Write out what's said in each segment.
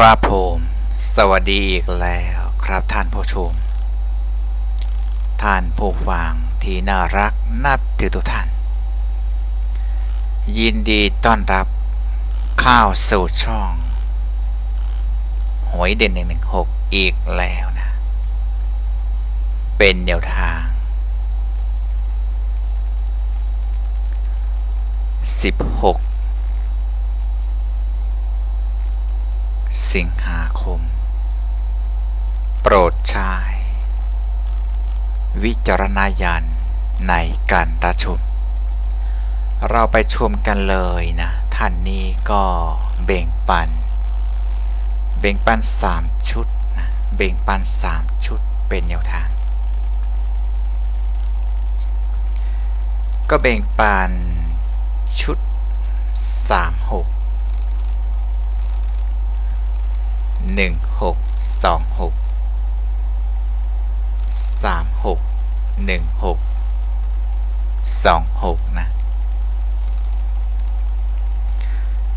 ครับผม สวัสดีอีกแล้วครับท่านผู้ชม ท่านผู้ฟังที่น่ารักนับถือทุกท่าน ยินดีต้อนรับข้าวสู่ช่องหวยเด่นหนึ่งหนึ่งหกอีกแล้วนะ เป็นแนวทางสิบหก สิงหาคม โปรดใช้วิจารณญาณในการปรับชมเราไปชมกันเลยนะ ท่านนี้ก็เบ่งปัน เบ่งปันสามชุดนะเบ่งปันสามชุดเป็นแนวทาง ก็เบ่งปันชุดสาม หกหนึ่งหกสองหกสามหกหนึ่งหกสองหกนะ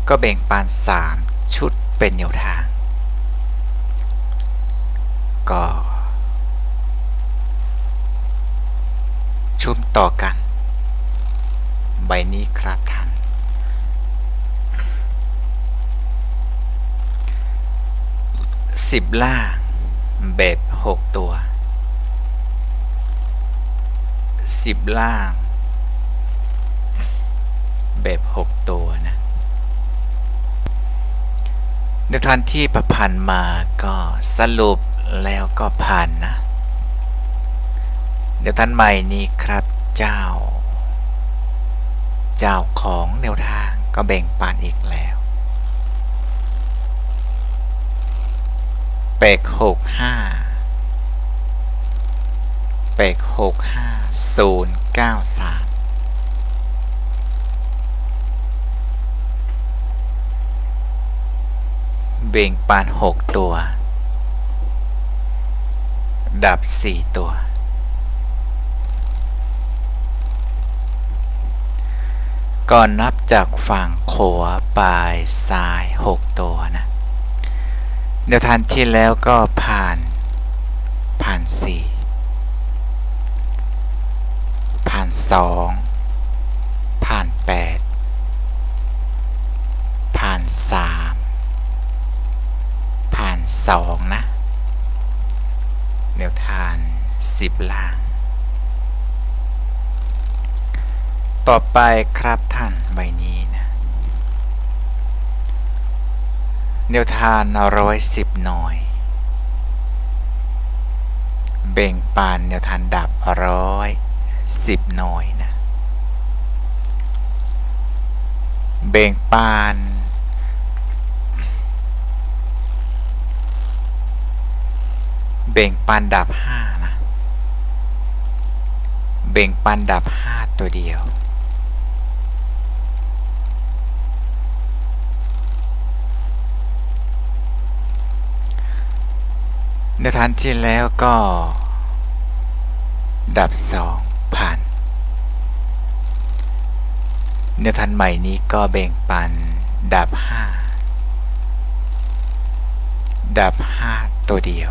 ก็แบ่งปานสามชุดเป็นแนวทาง ก็ชุมต่อกัน ใบนี้ครับ ท่านสิบล่างแบบหกตัวสิบล่างแบบหกตัวนะในทันที่ประพันธ์มาก็สรุปแล้วก็ผ่านนะ เดี๋ยวท่านใหม่นี้ครับเจ้า เจ้าของแนวทางก็แบ่งปันอีกแล้ว เป็กหกห้าเป็กหกห้าศูนย์เก้าสามเบ่งปานหกตัว ดับสี่ตัว ก่อนนับจากฝั่งขวาปลายซ้ายหกตัวนะ เดี๋ยวทันที่แล้วก็ผ่าน ผ่านสี่ผ่านสองผ่านแปดผ่านสามผ่านสองนะ เดี๋ยวทานสิบล่าง ต่อไปครับท่านใบนี้ นะแนวทานร้อยสิบหน่อย เบ่งปานแนวทานดับร้อยสิบหน่อยนะ เบ่งปานเบ่งปานดับห้านะ เบ่งปานดับห้าตัวเดียว ในทันที่แล้วก็ ดับสองผ่านในทันใหม่นี้ก็แบ่งปัน ดับห้าดับห้าตัวเดียว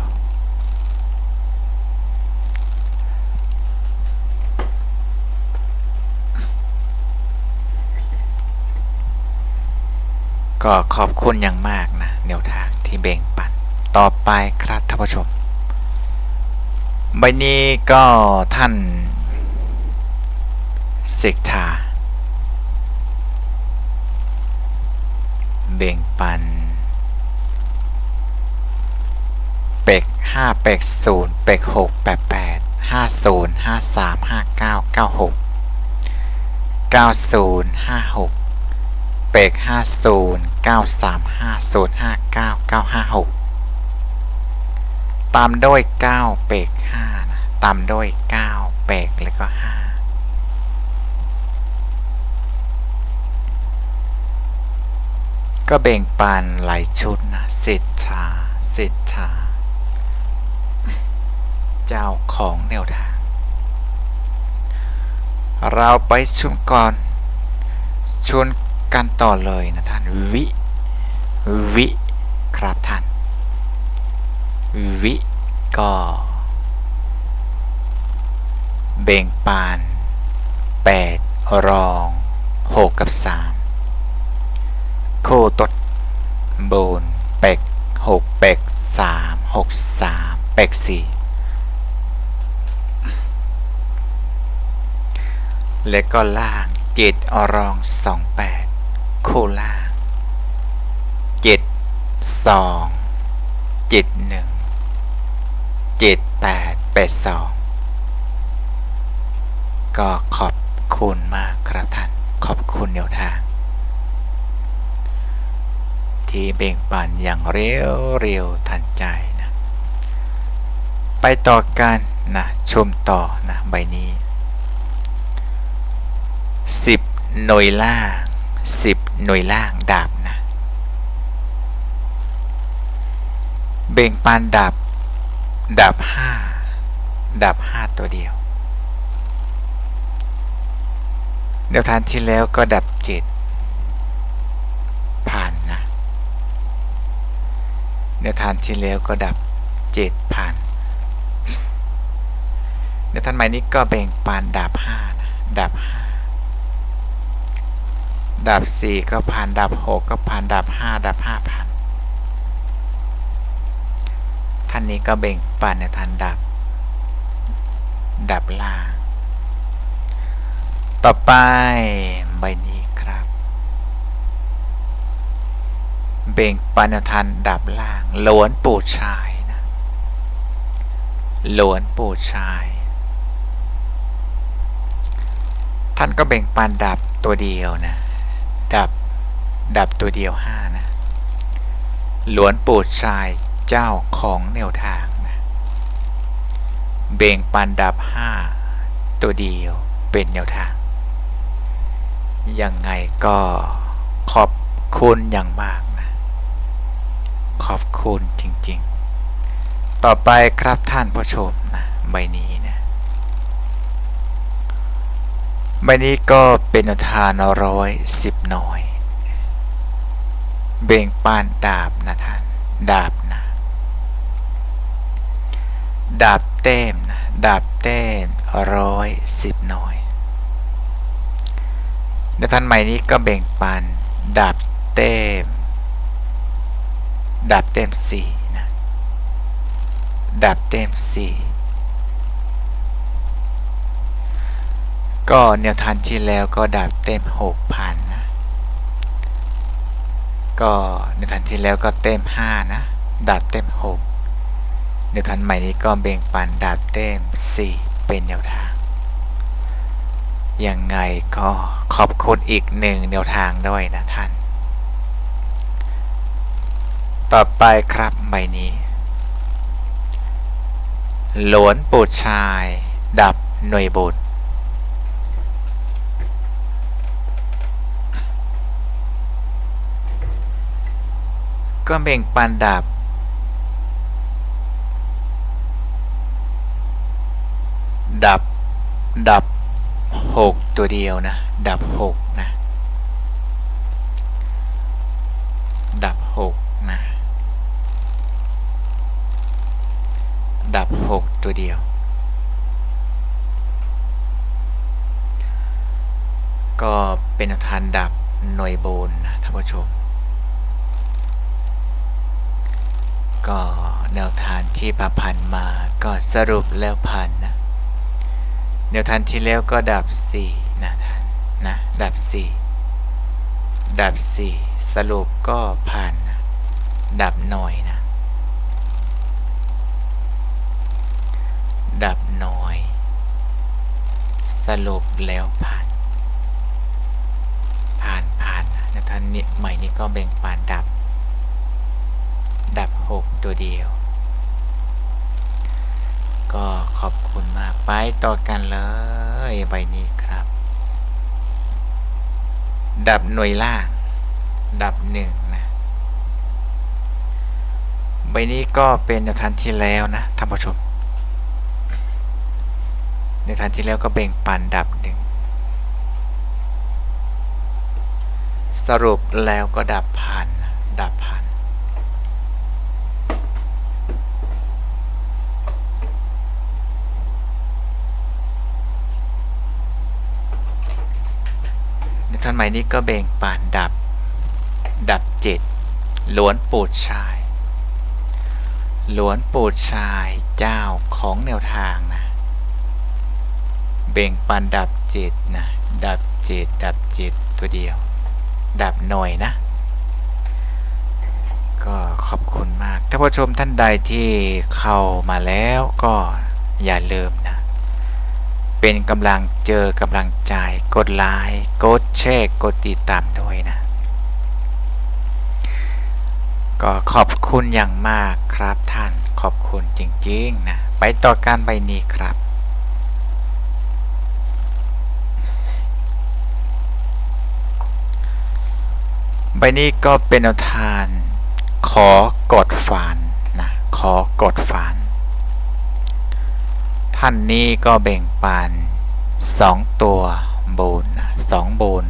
ก็ขอบคุณอย่างมากนะแนวทางที่แบ่งปัน ต่อไปครับท่านผู้ชม ใบนี้ก็ท่านเสกทาเบ่งปัน เป็กห้าเป็กศูนย์เป็กหกแปดแปดห้าศูนย์ห้าสามห้าเก้าเก้าหกเก้าศูนย์ห้าหกเป็กห้าศูนย์เก้าสามห้าศูนย์ห้าเก้าเก้าห้าหก ตามด้วย 9เปก5นะตามด้วย 9เปกแล้วก็ 5ก็เบ่งปานหลายชุดนะสิทธาสิทธาเจ้าของแนวทาง เราไปชมก่อนชวนกันต่อเลยนะท่าน วิ วิ ครับท่าน วิ ก็ เบ่งปาน 8 รอง 6 กับ 3 โคตดโบนเป็ก 6 เป็ก 3 6 3 เป็ก 4 และก็ล่างเจ็ดอรอง 28 โคล่าง7 2 7 1 7 8 8 2 ก็ขอบคุณมากครับท่าน ขอบคุณแนวทาง ที่เบ่งปันอย่างเร็วเร็วทันใจนะ ไปต่อกันนะชมต่อนะใบนี้ 10 หน่วยล่าง 10 หน่วยล่างดาบนะ เบ่งปานดับ ดับ5ดับ5ตัวเดียว เดี๋ยวทานที่แล้วก็ดับ7ผ่านนะเดี๋ยวทานที่แล้วก็ดับ7ผ่านเดี๋ยวท่านใหม่นี้ก็เบ่งปานดับ5นะดับ5ดับ4ก็ผ่านดับ6ก็ผ่านดับ5ดับ5ผ่าน ท่านนี้ก็เบ่งปานในทานดับ ดับล่างต่อไปใบนี้ครับ เบ่งปันทันดับล่างหลวนปูชายนะหลวนปูชาย ท่านก็เบ่งปันดับตัวเดียวนะ ดับ ดับตัวเดียวห้านะหลวนปูชาย เจ้าของแนวทางนะเบ่งปันดับห้าตัวเดียวเป็นแนวทาง ยังไงก็ขอบคุณอย่างมากนะ ขอบคุณจริงๆ ต่อไปครับท่านผู้ชมนะใบนี้นะใบนี้ก็เป็นแนวทานร้อยสิบหน่อย เบ่งปานดาบนะท่าน ดาบนะ ดาบเต้มนะดาบเต้มร้อยสิบหน่อยเดี๋ยวท่านใหม่นี้ก็เบ่งปันดาบเต้มดาบเต้มสี่นะดาบเต้มสี่ก็แนวทางที่แล้วก็ดาบเต็มหกพันนะ ก็ในทันที่แล้วก็เต็มห้านะ ดาบเต็มหก ในทันใหม่นี้ก็เบ่งปันดาบเต็มสี่เป็นแนวทาง ยังไงก็ขอบคุณอีกหนึ่งแนวทางด้วยนะท่าน ต่อไปครับใบนี้ หลวนปูชาย ดับหน่วยบุตรก็เบ่งปันดับ ดับ ดับหกตัวเดียวนะ ดับหกนะ ดับหกนะ ดับหกตัวเดียว ก็เป็นทานดับหน่วยโบนนะท่านผู้ชม ก็แนวทานที่พาพันมาก็สรุปแล้วผ่านนะ แนวทานที่แล้วก็ดับ4นะท่านนะดับ 4 ดับ 4 สรุปก็ผ่านนะดับหน่อยนะ ดับหน่อย สรุปแล้วผ่าน ผ่านผ่านนะแนวทานนี้ใหม่นี้ก็เบ่งปานดับ ดับ 6 ตัวเดียว ก็ขอบคุณมากไปต่อกันเลยใบนี้ครับ ดับหน่วยล่าง ดับหนึ่งนะใบนี้ก็เป็นในวทันที่แล้วนะท่านผู้ชมในวทันที่แล้วก็เบ่งปันดับหนึ่งสรุปแล้วก็ดับผ่านดับผ่าน ใหม่นี้ก็เบ่งปานดับ ดับเจ็ดล้วนปูดชายล้วนปูดชายเจ้าของแนวทางนะ เบ่งปันดับจิตนะ ดับจิต ดับจิตตัวเดียว ดับหน่อยนะ ก็ขอบคุณมาก ถ้าผู้ชมท่านใดที่เข้ามาแล้วก็อย่าลืม เป็นกำลังเจอกำลังใจ กดไลค์กดแชร์กดติดตามด้วยนะ ก็ขอบคุณอย่างมากครับท่านขอบคุณจริงๆนะ ไปต่อการใบนี้ครับใบนี้ก็เป็นแนวทาน ขอกดฝันนะ ขอกดฝัน ท่านนี้ก็แบ่งปันสองตัวบูนสองบูน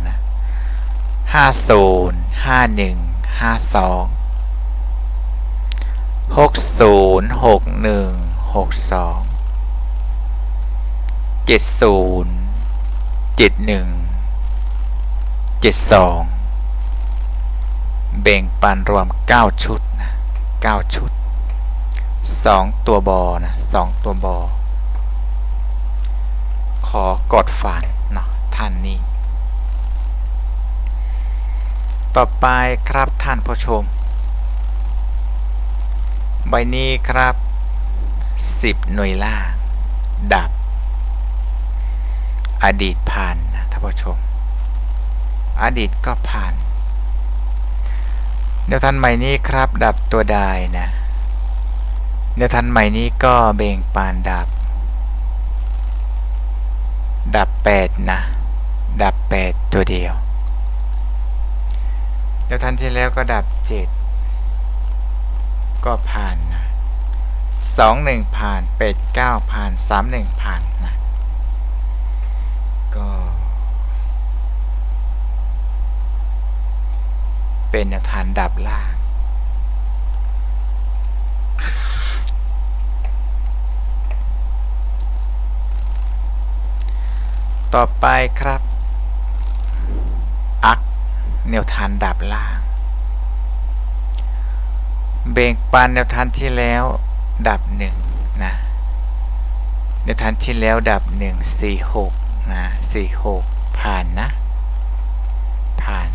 ห้าศูนย์ห้าหนึ่งห้าสองหกศูนย์หกหนึ่งหกสองเจ็ดศูนย์เจ็ดหนึ่งเจ็ดสองแบ่งปันรวม9ชุดนะ9ชุด2ตัวบอนะ2ตัวบอ ขอกดฝันเนาะท่านนี้ ต่อไปครับท่านผู้ชม ใบนี้ครับ 10 หน่วยล่าง ดับ อดีตผ่านนะท่านผู้ชม อดีตก็ผ่านแนวทันใหม่นี้ครับดับตัวใดนะแนวทันใหม่นี้ก็เบ่งปานดับ ดับแปดนะ ดับแปดตัวเดียวแนวทันที่แล้วก็ดับเจ็ดก็ผ่านนะสองหนึ่งผ่านเป็ดเก้าผ่านสามหนึ่งผ่านนะ ก็เป็นแนวทานดับล่าง ต่อไปครับอักแนวทานดับล่าง เบ่งปันแนวทานที่แล้วดับหนึ่งนะแนวทานที่แล้วดับหนึ่งสี่หกนะสี่หกผ่านนะ ผ่าน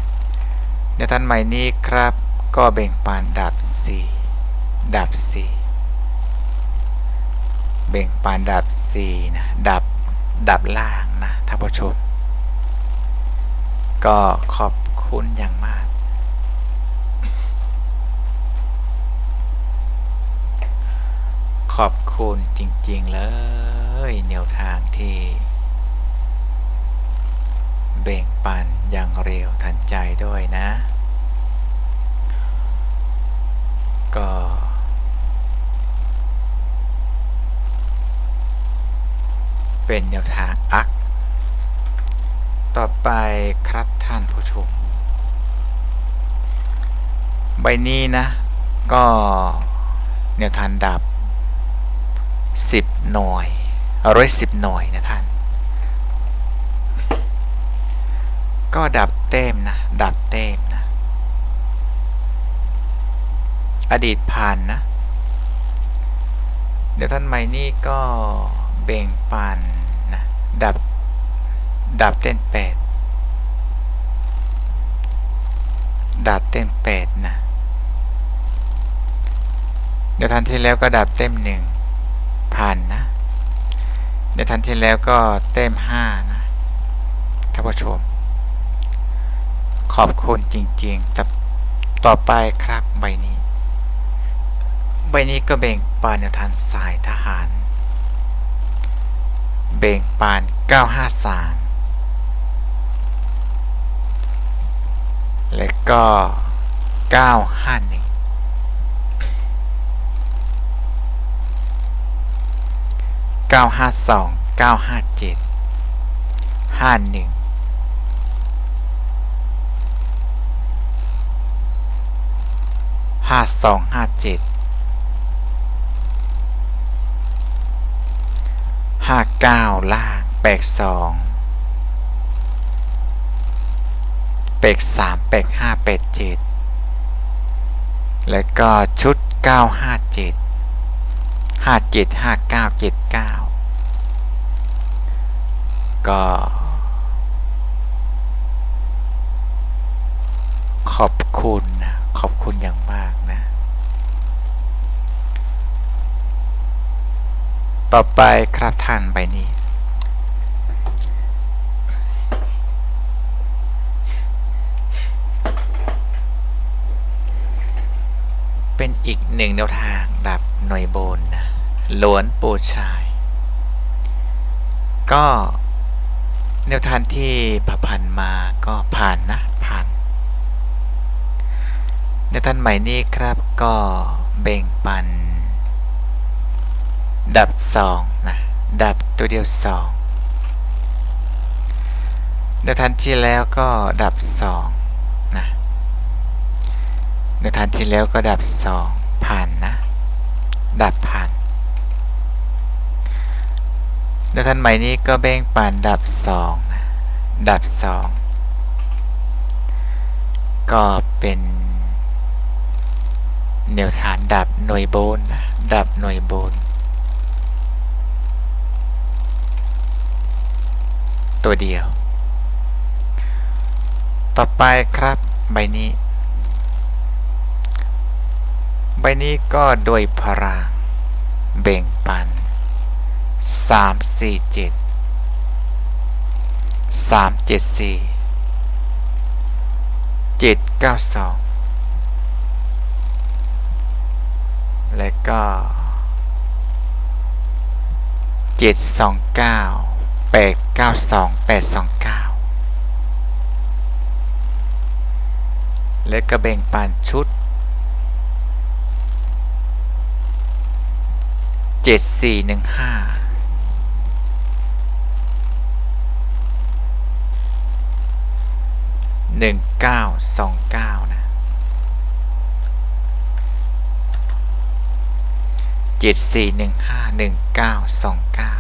ในวทันใหม่นี้ครับ ก็เบ่งปานดับ4ดับ4เบ่งปานดับ4นะดับดับล่างานผู้ชมก็ขอบคุณอย่างมาก ขอบคุณจริง ๆ เลยแนวทางที่เบ่งปันอย่างเร็วทันใจด้วยนะ ก็ เป็นแนวทางอัก ต่อไปครับท่านผู้ชม ใบนี้นะ ก็แนวทางดับ 10 หน่วยร้อยสิบหน่วยนะท่าน ก็ดับเต็มนะ ดับเต็มนะ อดีตผ่านนะ เดี๋ยวท่านใหม่นี่ก็เบ่งปานนะ ดับ ดับเต้นแปดดับเต้นแปดนะ เดี๋ยวทันที่แล้วก็ดับเต็มหนึ่งผ่านนะ เดี๋ยวทันที่แล้วก็เต็มห้านะท่านผู้ชม ขอบคุณจริงๆแต่ต่อไปครับใบนี้ ใบนี้ก็เบ่งปานแนวทานสายทหาร เบ่งปาน 953 และก็ 951 952 957 51ห้าสองห้าเจ็ดห้าเก้าล่างแปดสองเป็กสาเป็กห้าเป็กเจ็ดแล้วก็ชุด เก้าห้าเจ็ดห้าเจ็ดห้าเก้าเจ็ดเก้าก็ ขอบคุณขอบคุณอย่างมากนะ ต่อไปครับท่านใบนี้ เป็นอีกหนึ่งแนวทางดับหน่วยโบนนะล้วนปูชาย ก็แนวทางที่ผ่านมาก็ผ่านนะผ่านแนวทางใหม่นี้ครับก็เบ่งปัน ดับสองนะดับตัวเดียวสองแนวทางที่แล้วก็ดับสอง ในทานที่แล้วก็ดับสองผ่านนะ ดับผ่านในทานใหม่นี้ก็เบ่งปานดับสองนะดับสองก็เป็นแนวทานดับหน่วยโบนนะดับหน่วยโบนตัวเดียว ต่อไปครับใบนี้ ใบนี้ก็โดยพลังเบ่งปัน 3 4 7 3 7 4 7 9 2 และก็ 7 2 9 8 9 2 8 2 9 และก็แบ่งปันชุด เจ็ดสี่หนึ่งห้าหนึ่งเก้าสองเก้านะเจ็ดสี่หนึ่งห้าหนึ่งเก้าสองเก้า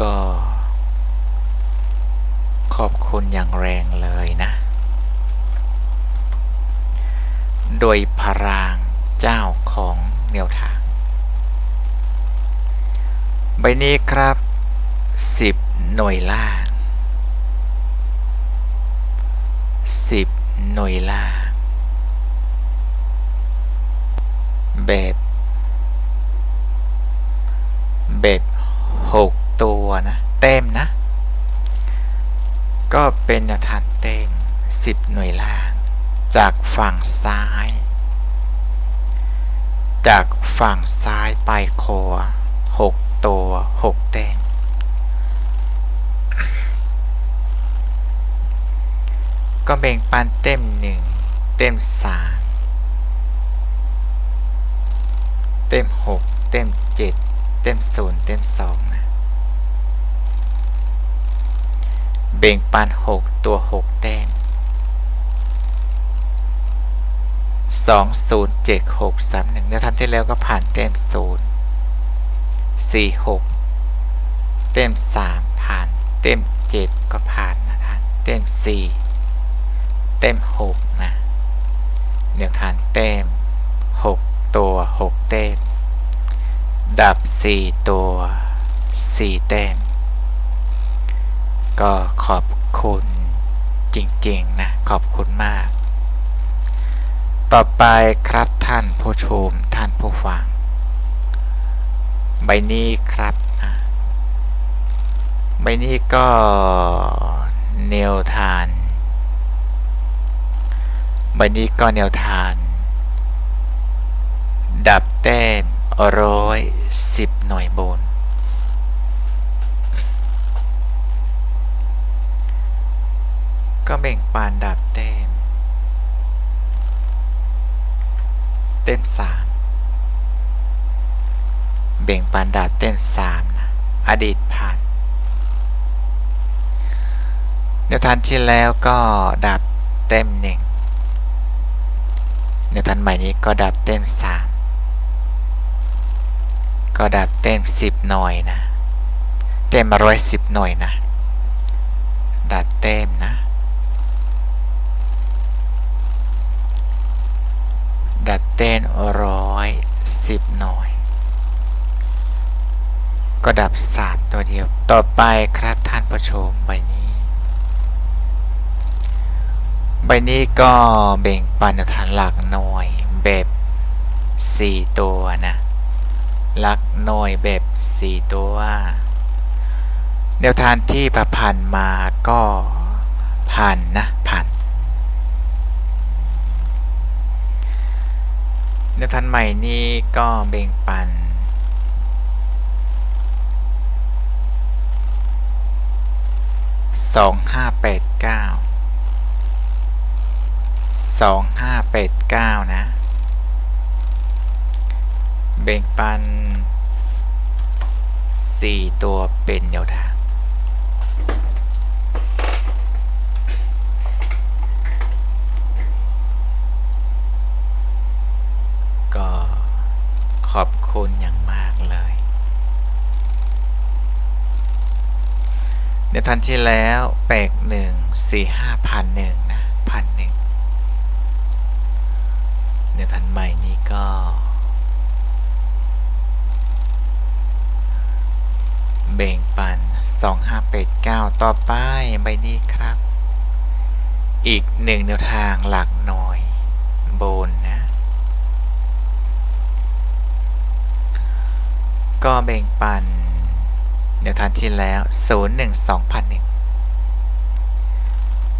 ก็ขอบคุณอย่างแรงเลยนะ โดย พรางเจ้าของแนวทาง ใบนี้ครับ 10 หน่วยล่าง 10 หน่วยล่าง แบบ แบบ 6 ตัวนะ เต็มนะ ก็เป็นแนวทางเต็ม 10 หน่วยล่าง จากฝั่งซ้าย จากฝั่งซ้ายไปขวา6ตัว6แต้มก็แบ่งปันเต็ม1เต็ม3เต็ม6เต็ม7เต็ม0เต็ม2นะเบ่งปัน6ตัว6แต้ม 2 0 7 6 3 1ในทันที่แล้วก็ผ่านเต็ม0 4 6 เต็ม 3 ผ่าน เต็ม 7 ก็ผ่านนะท่านเต็ม 4 เต็ม 6 นะเดี๋ยวทานเต็ม 6 ตัว 6 เต็ม ดับ 4 ตัว 4 เต็ม ก็ขอบคุณจริง ๆ นะ ขอบคุณมาก ต่อไปครับท่านผู้ชมท่านผู้ฟัง ใบนี้ครับอะใบนี้ก็แนวทานใบนี้ก็แนวทาน ดับแต้มร้อยสิบหน่วยบน ก็แบ่งปานดับเต็ม เต็มสามเบ่งปานดับเต็มสามนะอดีตผ่านแนวทานที่แล้วก็ดับเต็มหนึ่งแนวทานใหม่นี้ก็ดับเต็มสามก็ดับเต็มสิบหน่อยนะ เต็ต็มมาร้อยสิบหน่วยนะ ดัดเต็ม 10 หน่อยก็ดับ 3 ตัวเดียว ต่อไปครับท่านผู้ชมใบนี้ ใบนี้ก็เบ่งปันฐานหลักหน่อยแบบ 4 ตัวนะหลักหน่อยแบบ 4 ตัวแนวทางที่ผ่านมาก็ผ่านนะ นแนวทางใหม่นี้ก็เบ่งปัน สองห้าแปดเก้า สองห้าแปดเก้านะ เบ่งปันสี่ตัวเป็นแนวทาง ก็ขอบ คุณอย่างมากเลย ในทันที่แล้วแปลกหนึ่งสี่ห้าพันหนึ่งนะพันหนึ่งในทันใหม่นี้ก็ เบ่งปันสองห้าเป็ดเก้าต่อไปใบนี้ครับ อีกหนึ่งแนวทางหลักหน่อยบนนะ ก็เบ่งปันแนวทางที่แล้ว 0 1 2 0 0 1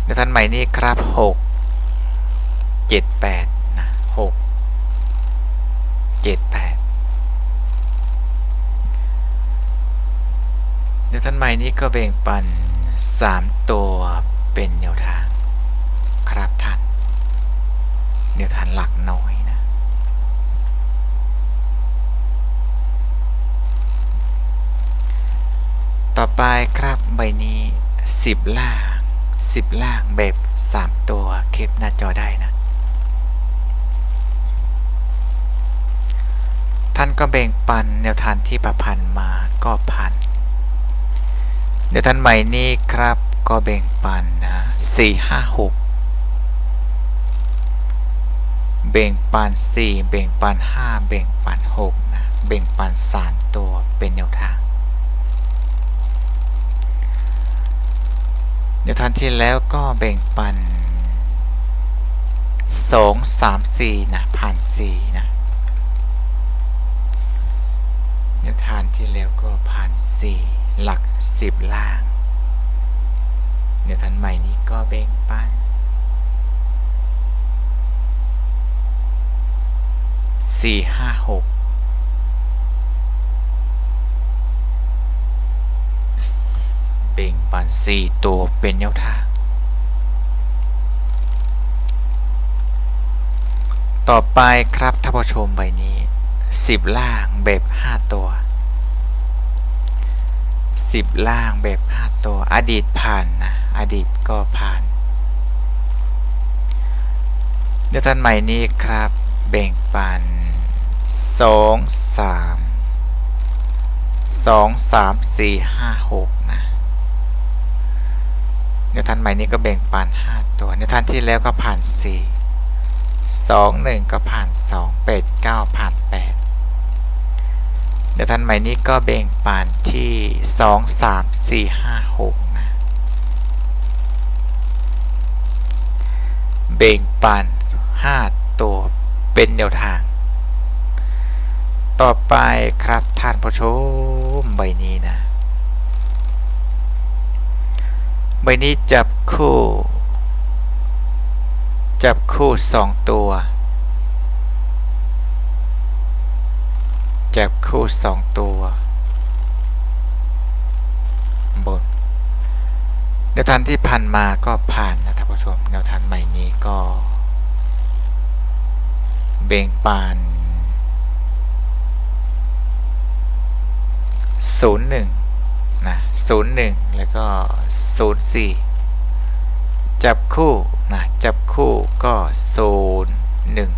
แนวทางใหม่นี้ครับ 6 7 8นะ6 7 8แนวทางใหม่นี้ก็เบ่งปัน 3 ตัวเป็นแนวทาง ครับท่านแนวทางหลักน้อยนะ ต่อไปครับใบนี้ 10 ล่าง 10 ล่างแบบ 3 ตัวเคปหน้าจอได้นะ ท่านก็แบ่งปันแนวทางที่ประพันธ์มาก็พันแนวทางใหม่นี้ครับก็แบ่งปันนะ4 5 6เบ่งปัน4เบ่งปัน5เบ่งปัน6นะ เบ่งปัน3ตัวเป็นแนวทาง แนวทางที่แล้วก็แบ่งปัน2 3 4นะผ่าน4นะแนวทางที่แล้วก็ผ่าน4หลัก10ล่างแนวทางใหม่นี้ก็แบ่งปันสี่ห้าหก มาณ 4 ตัวเป็นแนวทาง ต่อไปครับท่านผู้ชมใบนี้ 10 ล่างแบบ 5 ตัว 10 ล่างแบบ 5 ตัว อดีตผ่านนะ อดีตก็ผ่านเดี๋ยวท่านใหม่นี้ครับ แบ่งปัน 2 3 2 3 4 5 6 ดี๋ยวท่านใหม่นี้ก็แบ่งปันห้าตัวเดี๋ยวท่านที่แล้วก็ผ่านสี่สองหนึ่งก็ผ่านสองเป็ดเก้าผ่านแปดเดี๋ยวท่านใหม่นี้ก็แบ่งปันที่สองสามสี่ห้าหกนะ แบ่งปันห้าตัวเป็นแนวทาง ต่อไปครับท่านผู้ชมใบนี้นะ ใบนี้จับคู่ จับคู่สองตัว จับคู่สองตัวบนแนวทางที่ผ่านมาก็ผ่านนะท่านผู้ชมแนวทางใหม่นี้ก็ เบ่งปานศู นะศูนย์หนึ่งแล้วก็ศูนย์สี่จับคู่นะจับคู่ก็ศูนย์หนึ่ง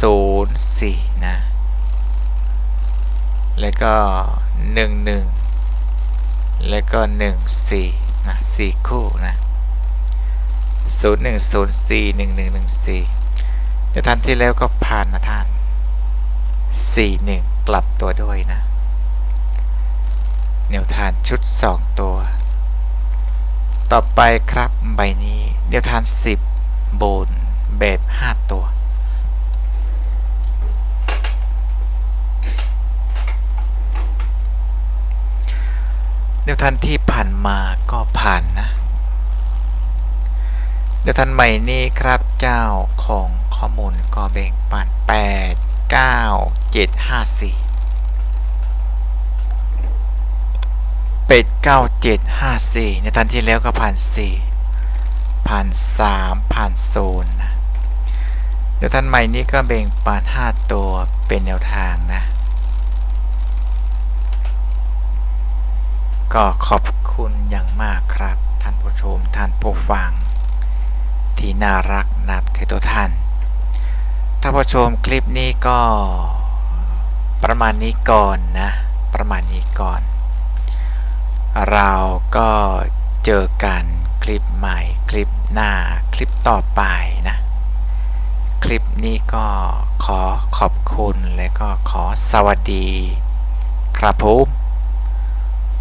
ศูนย์สี่นะแล้วก็หนึ่งหนึ่งแล้วก็หนึ่งสี่นะสี่คู่นะศูนย์หนึ่งศูนย์สี่หนึ่งหนึ่งหนึ่งสี่เดี๋ยวท่านที่แล้วก็ผ่านนะท่านสี่หนึ่งกลับตัวด้วยนะ แนวทานชุดสองตัว ต่อไปครับใบนี้แนวทานสิบโบนแบบห้าตัวเดี๋ยวทานที่ผ่านมาก็ผ่านนะเดี๋ยวท่านใหม่นี้ครับเจ้าของข้อมูลก็แบ่งปัน8 9 7 5 4 เป็ด9 7 5 4ในท่านที่แล้วก็ผ่าน4ผ่าน3ผ่านโซนนะเดี๋ยวท่านใหม่นี้ก็แบ่งปัน5ตัวเป็นแนวทางนะ ก็ขอบคุณอย่างมากครับ ท่านผู้ชมท่านผู้ฟัง ที่น่ารักนับถือตัวท่าน ท่านผู้ชมคลิปนี้ก็ประมาณนี้ก่อนนะ ประมาณนี้ก่อน เราก็เจอกันคลิปใหม่คลิปหน้าคลิปต่อไปนะ คลิปนี้ก็ขอขอบคุณและก็ขอสวัสดี ครับผม